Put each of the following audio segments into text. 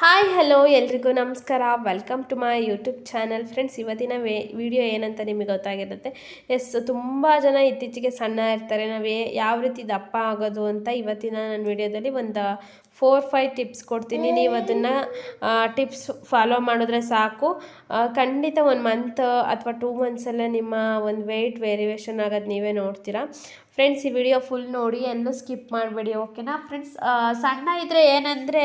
Hi, hello, ಎಲ್ರಿಗೂ ನಮಸ್ಕಾರ. Welcome to my YouTube channel friends ಇವತ್ತಿನ ವೇ ವಿಡಿಯೋ ಏನಂತ ನಿಮಗೆ ಗೊತ್ತಾಗಿರುತ್ತೆ. ಎಸ್ ತುಂಬ ಜನ ಇತ್ತೀಚೆಗೆ ಸಣ್ಣ ಇರ್ತಾರೆ. ನಾವು ಯಾವ ರೀತಿ ದಪ್ಪ ಆಗೋದು ಅಂತ ಇವತ್ತಿನ ನನ್ನ ವಿಡಿಯೋದಲ್ಲಿ ಒಂದು ಫೋರ್ ಫೈವ್ ಟಿಪ್ಸ್ ಕೊಡ್ತೀನಿ. ನೀವು ಅದನ್ನು ಟಿಪ್ಸ್ ಫಾಲೋ ಮಾಡಿದ್ರೆ ಸಾಕು. ಖಂಡಿತ ಒಂದು ಮಂತ್ ಅಥವಾ ಟೂ ಮಂತ್ಸಲ್ಲೇ ನಿಮ್ಮ ಒಂದು ವೆಯ್ಟ್ ವೇರಿಯೇಷನ್ ಆಗೋದು ನೀವೇ ನೋಡ್ತೀರಾ. ಫ್ರೆಂಡ್ಸ್ ಈ ವಿಡಿಯೋ ಫುಲ್ ನೋಡಿ ಎಲ್ಲೂ ಸ್ಕಿಪ್ ಮಾಡಬೇಡಿ ಓಕೆನಾ ಫ್ರೆಂಡ್ಸ್ ಸಣ್ಣ ಇದ್ದರೆ ಏನಂದರೆ,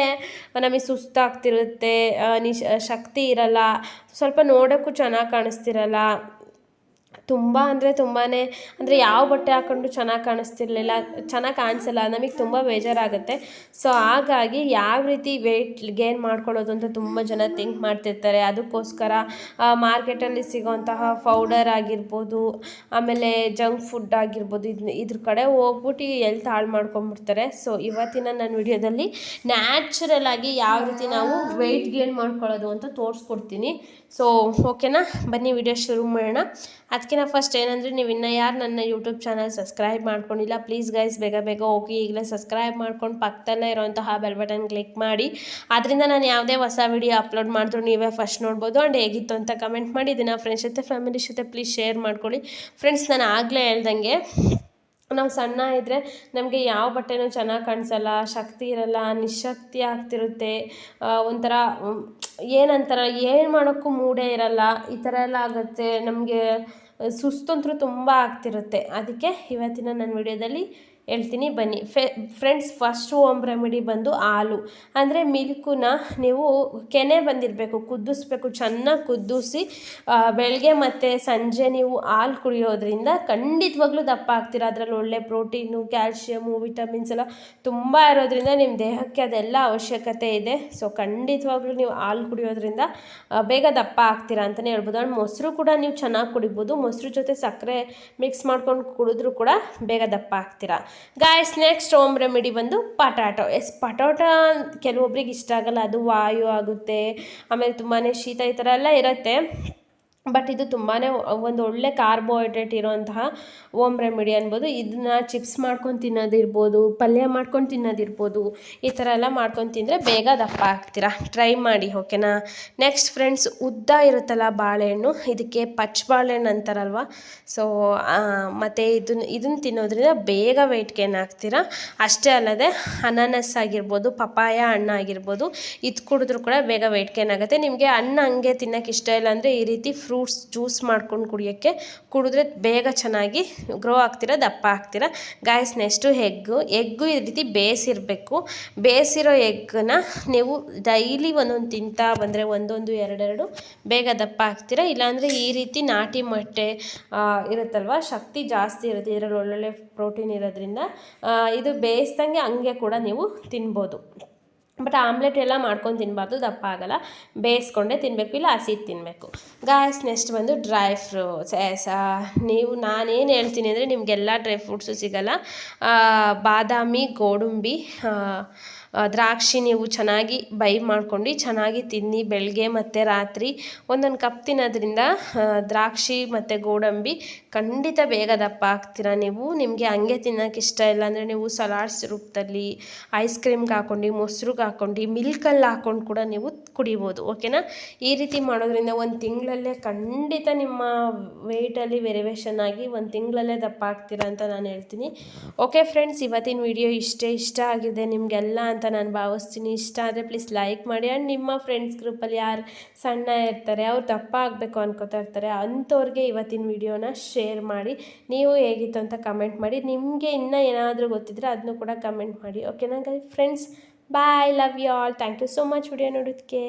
ನಮಗೆ ಸುಸ್ತಾಗ್ತಿರುತ್ತೆ ನಿಶ್, ಶಕ್ತಿ ಇರಲ್ಲ, ಸ್ವಲ್ಪ ನೋಡೋಕ್ಕೂ ಚೆನ್ನಾಗಿ ಕಾಣಿಸ್ತಿರಲ್ಲ ತುಂಬ ಅಂದರೆ ತುಂಬಾ ಅಂದರೆ ಯಾವ ಬಟ್ಟೆ ಹಾಕೊಂಡು ಚೆನ್ನಾಗಿ ಕಾಣಿಸ್ತಿರ್ಲಿಲ್ಲ, ಚೆನ್ನಾಗಿ ಕಾಣಿಸಲ್ಲ, ನಮಗೆ ತುಂಬ ಬೇಜಾರಾಗುತ್ತೆ. ಸೊ ಹಾಗಾಗಿ ಯಾವ ರೀತಿ ವೆಯ್ಟ್ ಗೇನ್ ಮಾಡ್ಕೊಳ್ಳೋದು ಅಂತ ತುಂಬ ಜನ ಥಿಂಕ್ ಮಾಡ್ತಿರ್ತಾರೆ. ಅದಕ್ಕೋಸ್ಕರ ಮಾರ್ಕೆಟಲ್ಲಿ ಸಿಗೋಂತಹ ಪೌಡರ್ ಆಗಿರ್ಬೋದು, ಆಮೇಲೆ ಜಂಕ್ ಫುಡ್ ಆಗಿರ್ಬೋದು ಇದನ್ನ ಇದ್ರ ಕಡೆ ಹೋಗ್ಬಿಟ್ಟು ಎಲ್ತ್ ಹಾಳು ಮಾಡ್ಕೊಂಬಿಡ್ತಾರೆ. ಸೊ ಇವತ್ತಿನ ನನ್ನ ವಿಡಿಯೋದಲ್ಲಿ ನ್ಯಾಚುರಲ್ ಆಗಿ ಯಾವ ರೀತಿ ನಾವು ವೆಯ್ಟ್ ಗೇನ್ ಮಾಡ್ಕೊಳ್ಳೋದು ಅಂತ ತೋರಿಸ್ಕೊಡ್ತೀನಿ. ಸೊ ಓಕೆನಾ ಬನ್ನಿ, ವಿಡಿಯೋ ಶುರು ಮಾಡೋಣ. ಅದಕ್ಕಿಂತ ಫಸ್ಟ್ ಏನಂದರೆ ನೀವು ಇನ್ನೂ ಯಾರು ನನ್ನ ಯೂಟ್ಯೂಬ್ ಚಾನಲ್ ಸಬ್ಸ್ಕ್ರೈಬ್ ಮಾಡ್ಕೊಂಡಿಲ್ಲ ಪ್ಲೀಸ್ ಗೈಸ್ ಬೇಗ ಬೇಗ ಹೋಗಿ ಈಗಲೇ ಸಬ್ಸ್ಕ್ರೈಬ್ ಮಾಡ್ಕೊಂಡು ಪಕ್ಕದಲ್ಲೇ ಇರುವಂತಹ ಬೆಲ್ ಬಟನ್ ಕ್ಲಿಕ್ ಮಾಡಿ. ಅದರಿಂದ ನಾನು ಯಾವುದೇ ಹೊಸ ವಿಡಿಯೋ ಅಪ್ಲೋಡ್ ಮಾಡಿದ್ರು ನೀವೇ ಫಸ್ಟ್ ನೋಡ್ಬೋದು. ಆ್ಯಂಡ್ ಹೇಗಿತ್ತು ಅಂತ ಕಮೆಂಟ್ ಮಾಡಿ. ಇದನ್ನು ಫ್ರೆಂಡ್ಸ್ ಜೊತೆ ಫ್ಯಾಮಿಲಿ ಜೊತೆ ಪ್ಲೀಸ್ ಶೇರ್ ಮಾಡ್ಕೊಳ್ಳಿ. ಫ್ರೆಂಡ್ಸ್ ನಾನು ಆಗಲೇ ಹೇಳ್ದಂಗೆ, ನಾವು ಸಣ್ಣ ಇದ್ದರೆ ನಮಗೆ ಯಾವ ಬಟ್ಟೆನೂ ಚೆನ್ನಾಗಿ ಕಾಣಿಸಲ್ಲ, ಶಕ್ತಿ ಇರಲ್ಲ, ನಿಶಕ್ತಿ ಆಗ್ತಿರುತ್ತೆ. ಒಂಥರ ಏನಂತಾರ ಏನು ಮಾಡೋಕ್ಕೂ ಮೂಡೇ ಇರಲ್ಲ. ಈ ಥರ ಎಲ್ಲ ಆಗುತ್ತೆ. ನಮಗೆ ಸುಸ್ತಂತೂ ತುಂಬ ಆಗ್ತಿರುತ್ತೆ. ಅದಕ್ಕೆ ಇವತ್ತಿನ ನನ್ನ ವಿಡಿಯೋದಲ್ಲಿ ಹೇಳ್ತೀನಿ, ಬನ್ನಿ. ಫೆ ಫ್ರೆಂಡ್ಸ್ ಫಸ್ಟು ಹೋಮ್ ರೆಮಿಡಿ ಬಂದು ಹಾಲು. ಅಂದರೆ ಮಿಲ್ಕನ್ನ ನೀವು ಕೆನೆ ಬಂದಿರಬೇಕು ಕುದಿಸ್ಬೇಕು ಚೆನ್ನಾಗಿ ಕುದಿಸಿ ಬೆಳಗ್ಗೆ ಮತ್ತು ಸಂಜೆ ನೀವು ಹಾಲು ಕುಡಿಯೋದ್ರಿಂದ ಖಂಡಿತವಾಗ್ಲೂ ದಪ್ಪ ಆಗ್ತೀರ. ಅದರಲ್ಲಿ ಒಳ್ಳೆ ಪ್ರೋಟೀನು, ಕ್ಯಾಲ್ಶಿಯಮು, ವಿಟಮಿನ್ಸ್ ಎಲ್ಲ ತುಂಬ ಇರೋದ್ರಿಂದ ನಿಮ್ಮ ದೇಹಕ್ಕೆ ಅದೆಲ್ಲ ಅವಶ್ಯಕತೆ ಇದೆ. ಸೊ ಖಂಡಿತವಾಗ್ಲೂ ನೀವು ಹಾಲು ಕುಡಿಯೋದ್ರಿಂದ ಬೇಗ ದಪ್ಪ ಆಗ್ತೀರಾ ಅಂತಲೇ ಹೇಳ್ಬೋದು. ಆ್ಯಂಡ್ ಮೊಸರು ಕೂಡ ನೀವು ಚೆನ್ನಾಗಿ ಕುಡಿಬೋದು. ಮೊಸರು ಜೊತೆ ಸಕ್ಕರೆ ಮಿಕ್ಸ್ ಮಾಡ್ಕೊಂಡು ಕುಡಿದ್ರೂ ಕೂಡ ಬೇಗ ದಪ್ಪ ಆಗ್ತೀರಾ. ಗಾಯ್ಸ್ ನೆಕ್ಸ್ಟ್ ಹೋಮ್ ರೆಮಿಡಿ ಬಂದು ಪಟಾಟೊ. ಎಸ್, ಪಟಾಟೊ ಕೆಲವೊಬ್ರಿಗೆ ಇಷ್ಟ ಆಗಲ್ಲ. ಅದು ವಾಯು ಆಗುತ್ತೆ, ಆಮೇಲೆ ತುಂಬಾ ಶೀತ ಈ ಥರ ಎಲ್ಲ ಇರುತ್ತೆ. ಬಟ್ ಇದು ತುಂಬಾ ಒಂದು ಒಳ್ಳೆ ಕಾರ್ಬೋಹೈಡ್ರೇಟ್ ಇರೋಂತಹ ಓಮ್ ರೆಮಿಡಿ ಅನ್ಬೋದು. ಇದನ್ನ ಚಿಪ್ಸ್ ಮಾಡ್ಕೊಂಡು ತಿನ್ನೋದಿರ್ಬೋದು, ಪಲ್ಯ ಮಾಡ್ಕೊಂಡು ತಿನ್ನೋದಿರ್ಬೋದು, ಈ ಥರ ಎಲ್ಲ ಮಾಡ್ಕೊಂಡು ತಿಂದರೆ ಬೇಗ ದಪ್ಪ ಆಗ್ತೀರಾ? ಟ್ರೈ ಮಾಡಿ ಓಕೆನಾ ನೆಕ್ಸ್ಟ್ ಫ್ರೆಂಡ್ಸ್ ಉದ್ದ ಇರುತ್ತಲ್ಲ ಬಾಳೆಹಣ್ಣು, ಇದಕ್ಕೆ ಪಚ್ಚ ಬಾಳೆಹಣ್ಣು ಅಂತಾರಲ್ವ ಸೊ ಮತ್ತು ಇದನ್ನ ಇದನ್ನು ತಿನ್ನೋದ್ರಿಂದ ಬೇಗ ವೆಯ್ಟ್ ಗೇನ್ ಆಗ್ತೀರಾ? ಅಷ್ಟೇ ಅಲ್ಲದೆ ಅನಾನಸ್ ಆಗಿರ್ಬೋದು ಪಪಾಯ ಹಣ್ಣು ಆಗಿರ್ಬೋದು, ಇದು ಕುಡಿದ್ರೂ ಕೂಡ ಬೇಗ ವೆಯ್ಟ್ ಗೇನ್ ಆಗುತ್ತೆ. ನಿಮಗೆ ಹಣ್ಣು ಹಂಗೆ ತಿನ್ನೋಕೆ ಇಷ್ಟ ಇಲ್ಲ ಅಂದರೆ ಈ ರೀತಿ ಫ್ರೂಟ್ಸ್ ಜ್ಯೂಸ್ ಮಾಡ್ಕೊಂಡು ಕುಡಿಯೋಕ್ಕೆ ಕುಡಿದ್ರೆ ಬೇಗ ಚೆನ್ನಾಗಿ ಗ್ರೋ ಆಗ್ತೀರ, ದಪ್ಪ ಆಗ್ತೀರಾ. ಗಾಯ್ಸ್ ನೆಕ್ಸ್ಟು ಎಗ್ಗು ಎಗ್ಗು ಈ ರೀತಿ ಬೇಯಿಸಿರಬೇಕು. ಬೇಯಿಸಿರೋ ಎಗ್ಗನ್ನ ನೀವು ಡೈಲಿ ಒಂದೊಂದು ತಿಂತಾ ಬಂದರೆ ಒಂದೊಂದು, ಎರಡೆರಡು ಬೇಗ ದಪ್ಪ ಆಗ್ತೀರಾ. ಇಲ್ಲಾಂದರೆ ಈ ರೀತಿ ನಾಟಿ ಮೊಟ್ಟೆ ಇರುತ್ತಲ್ವ, ಶಕ್ತಿ ಜಾಸ್ತಿ ಇರುತ್ತೆ. ಇದರಲ್ಲಿ ಒಳ್ಳೊಳ್ಳೆ ಪ್ರೋಟೀನ್ ಇರೋದ್ರಿಂದ ಇದು ಬೇಯಿಸ್ದಂಗೆ ಹಂಗೆ ಕೂಡ ನೀವು ತಿನ್ಬೋದು. ಬಟ್ ಆಮ್ಲೆಟ್ ಎಲ್ಲ ಮಾಡ್ಕೊಂಡು ತಿನ್ನಬಾರ್ದು ದಪ್ಪ ಆಗಲ್ಲ. ಬೇಯಿಸ್ಕೊಂಡೇ ತಿನ್ನಬೇಕು ಇಲ್ಲ ಹಸಿ ತಿನ್ನಬೇಕು ಗಾಯ್ಸ್ ನೆಕ್ಸ್ಟ್ ಬಂದು ಡ್ರೈ ಫ್ರೂಟ್ಸ್ ಎಸ್ ನೀವು, ನಾನೇನು ಹೇಳ್ತೀನಿ ಅಂದರೆ ನಿಮಗೆಲ್ಲ ಡ್ರೈ ಫ್ರೂಟ್ಸು ಸಿಗಲ್ಲ. ಬಾದಾಮಿ, ಗೋಡಂಬಿ ದ್ರಾಕ್ಷಿ ನೀವು ಚೆನ್ನಾಗಿ ಬೈ ಮಾಡ್ಕೊಂಡು ಚೆನ್ನಾಗಿ ತಿನ್ನಿ ಬೆಳಗ್ಗೆ ಮತ್ತು ರಾತ್ರಿ. ಒಂದೊಂದು ಕಪ್ ತಿನ್ನೋದ್ರಿಂದ ದ್ರಾಕ್ಷಿ ಮತ್ತು ಗೋಡಂಬಿ ಖಂಡಿತ ಬೇಗ ದಪ್ಪ ಆಗ್ತೀರಾ ನೀವು. ನಿಮಗೆ ಹಂಗೆ ತಿನ್ನೋಕೆ ಇಷ್ಟ ಇಲ್ಲ ಅಂದರೆ ನೀವು ಸಲಾಡ್ಸ್ ರೂಪದಲ್ಲಿ ಐಸ್ ಕ್ರೀಮ್ಗೆ ಹಾಕ್ಕೊಂಡು ಮೊಸರಿಗೆ ಹಾಕ್ಕೊಂಡು ಮಿಲ್ಕಲ್ಲಿ ಹಾಕ್ಕೊಂಡು ಕೂಡ ನೀವು ಕುಡಿಬೋದು ಓಕೆನಾ ಈ ರೀತಿ ಮಾಡೋದ್ರಿಂದ ಒಂದು ತಿಂಗಳಲ್ಲೇ ಖಂಡಿತ ನಿಮ್ಮ ವೆಯ್ಟಲ್ಲಿ ವೆರಿವೇಷನ್ ಆಗಿ ಒಂದು ತಿಂಗಳಲ್ಲೇ ದಪ್ಪ ಆಗ್ತೀರಾ ಅಂತ ನಾನು ಹೇಳ್ತೀನಿ. ಓಕೆ ಫ್ರೆಂಡ್ಸ್ ಇವತ್ತಿನ ವಿಡಿಯೋ ಇಷ್ಟೇ ಇಷ್ಟ ಆಗಿದೆ ನಿಮಗೆಲ್ಲ ಅಂತ ನಾನು ಭಾವಿಸ್ತೀನಿ. ಇಷ್ಟ ಆದರೆ ಪ್ಲೀಸ್ ಲೈಕ್ ಮಾಡಿ. ಆ್ಯಂಡ್ ನಿಮ್ಮ ಫ್ರೆಂಡ್ಸ್ ಗ್ರೂಪಲ್ಲಿ ಯಾರು ಸಣ್ಣ ಇರ್ತಾರೆ, ಅವ್ರು ದಪ್ಪ ಆಗಬೇಕು ಅನ್ಕೋತಾ ಇರ್ತಾರೆ ಅಂಥವ್ರಿಗೆ ಇವತ್ತಿನ ವಿಡಿಯೋನ ಶೇರ್ ಮಾಡಿ. ನೀವು ಹೇಗಿತ್ತು ಅಂತ ಕಮೆಂಟ್ ಮಾಡಿ. ನಿಮಗೆ ಇನ್ನೂ ಏನಾದರೂ ಗೊತ್ತಿದ್ರೆ ಅದನ್ನು ಕೂಡ ಕಮೆಂಟ್ ಮಾಡಿ. ಓಕೆನಾ friends bye love you all thank you so much video ನೋಡೋದಕ್ಕೆ